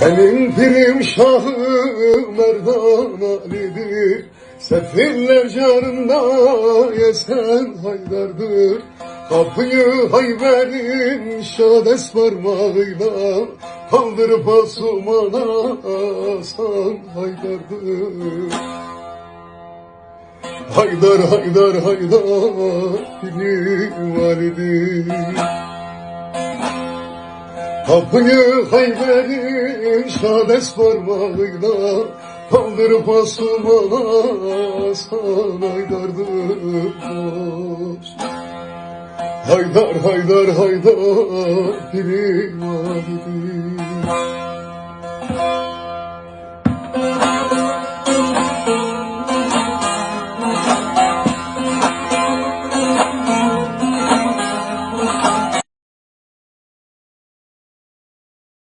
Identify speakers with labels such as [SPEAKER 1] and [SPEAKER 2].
[SPEAKER 1] Benim pirim şahı Merdan Ali'dir Sefiller carında yesen haydardır. Kapıyı hayverin şades parmağıyla Kaldırıp asumana asan haydardır. Haydar haydar haydar pirim validir Kapıyı hayverin şades parmağıyla Kaldırıp asılmana sana dost Haydar haydar haydar pirim validir